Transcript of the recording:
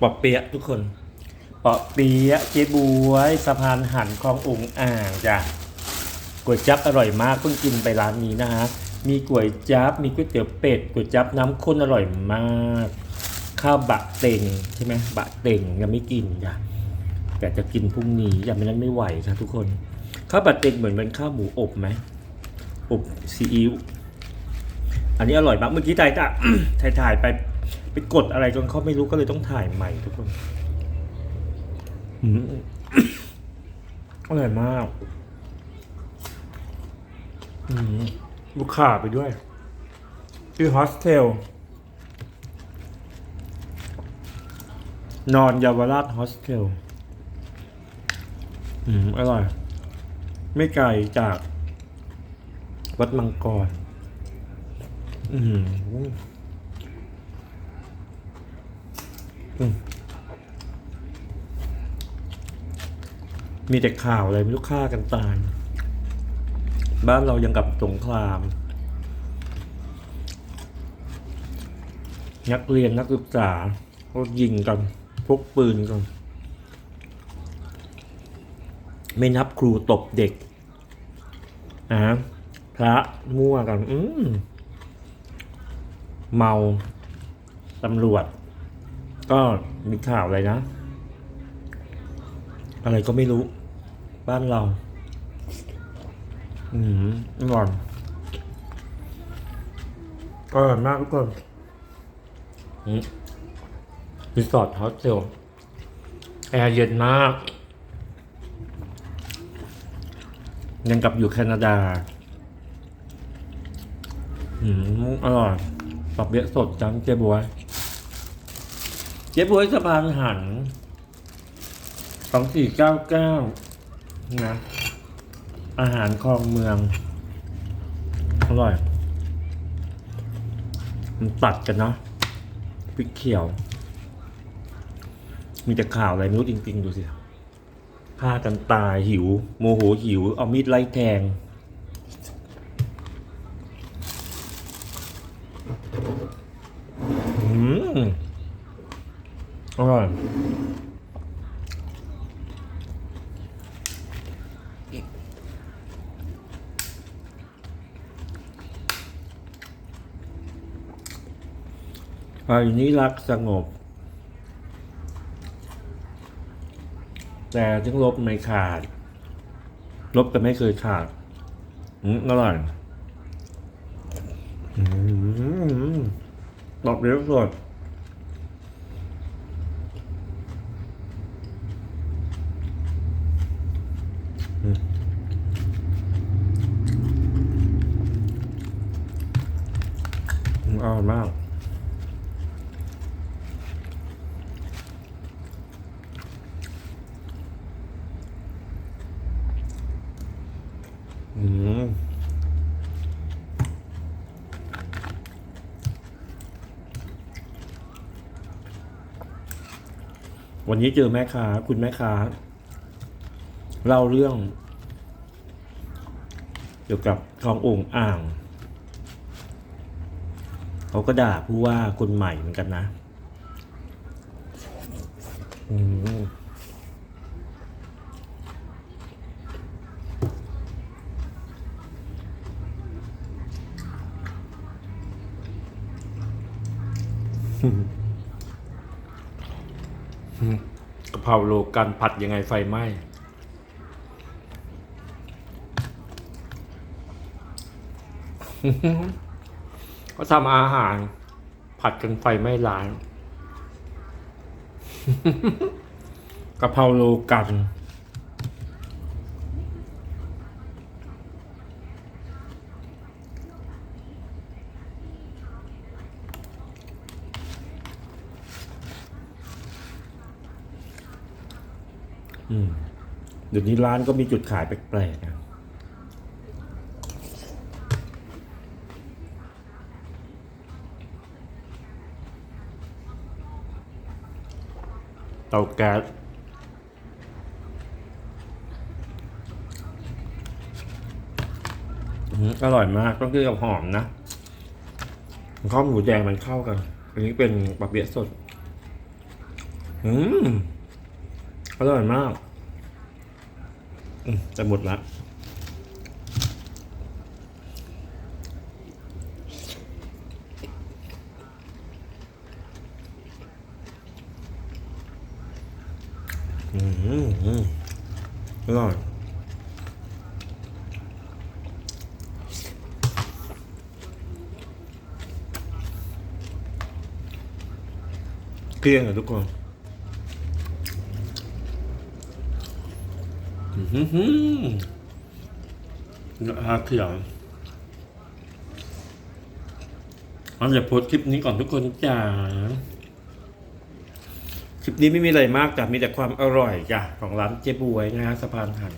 ปอเปียะทุกคนปอเปียะเจ๊บวยสะพานหันคลององอ่างจ้ะก๋วยจั๊บอร่อยมากเพิ่งกินไปร้านนี้นะฮะมีก๋วยจั๊บมีก๋วยเตี๋ยวเป็ดก๋วยจั๊บน้ำข้นอร่อยมาก ข้าวบะเต็งใช่ไหมบะเต็งยังไม่กินจ้ะแต่จะกินพรุ่งนี้อย่างไม่นั้นไม่ไหวค่ะทุกคนข้าวบะเต็งเหมือนเป็นข้าวหมูอบไหมอบซีอิ๊วอันนี้อร่อยมากเมื่อกี้ถ่ายถ่ายถ่ายไป กดอะไรจนเขาไม่รู้ก็เลยต้องถ่ายใหม่ทุกคนอืมอร่อยมากอืมลูกค้าไปด้วยที่โฮสเทล นอนเยาวราชโฮสเทล อืม อร่อย ไม่ไกลจากวัดมังกร อืม มีแต่ข่าวอะไรไม่รู้ฆ่ากันตาย บ้านเรายังกับสงคราม นักเรียนนักศึกษาก็ยิงกันพกปืนกัน ไม่นับครูตบเด็กนะพระมั่วกัน อืมเมาตำรวจ ก็มีข่าวอะไรนะ อะไรก็ไม่รู้ บ้านเรา อืมอร่อยอร่อยมากทุกคนรีสอร์ทโฮสเทลแอร์เย็นมาก ยังกับอยู่แคนาดา อืม อร่อยปรับเบี้ยสดจังเจ๊บัว เจ๊บวยสะพานหันสองสี่เก้าเก้านะอาหารคลองเมือง อร่อย มันตัดกันเนาะพริกเขียว มีแต่ข่าวอะไรไม่รู้จริง ๆ ดูสิฆ่ากันตายหิว โมโหหิว เอามีดไล่แทงอืม อร่อยไปนี้รักสงบ แต่ถึงลบไม่ขาด ลบแต่ไม่เคยขาดอืมอร่อยอืมตอบเรียบสด อืมอร่อยมาก อืมวันนี้เจอแม่ค้าคุณแม่ค้าเล่าเรื่อง เกี่ยวกับคลององค์อ่าง เขาก็ด่าผู้ว่าคนใหม่เหมือนกันนะอืมกะเพราโลกันผัดยังไงไฟไหม้ ก็ทำอาหาร ผัดกันไฟไม้ร้านกะเพราโลกันอืมเดี๋ยวนี้ร้านก็มีจุดขายแปลกๆนะ เตาแก๊สอร่อยมากต้องกินกับหอมนะข้าวหมูแดงมันเข้ากัน อันนี้เป็นปลาเปี๊ยะสด อืม อร่อยมาก จะหมดละ อืมอร่อยเกลี้ยงอะทุกคนอือหือหือฮาเขียวมันจะโพสคลิปนี้ก่อนทุกคนจ้า คลิปนี้ไม่มีอะไรมากแต่มีแต่ความอร่อยจ้ะของร้านเจ๊บวยนะฮะสะพานหัน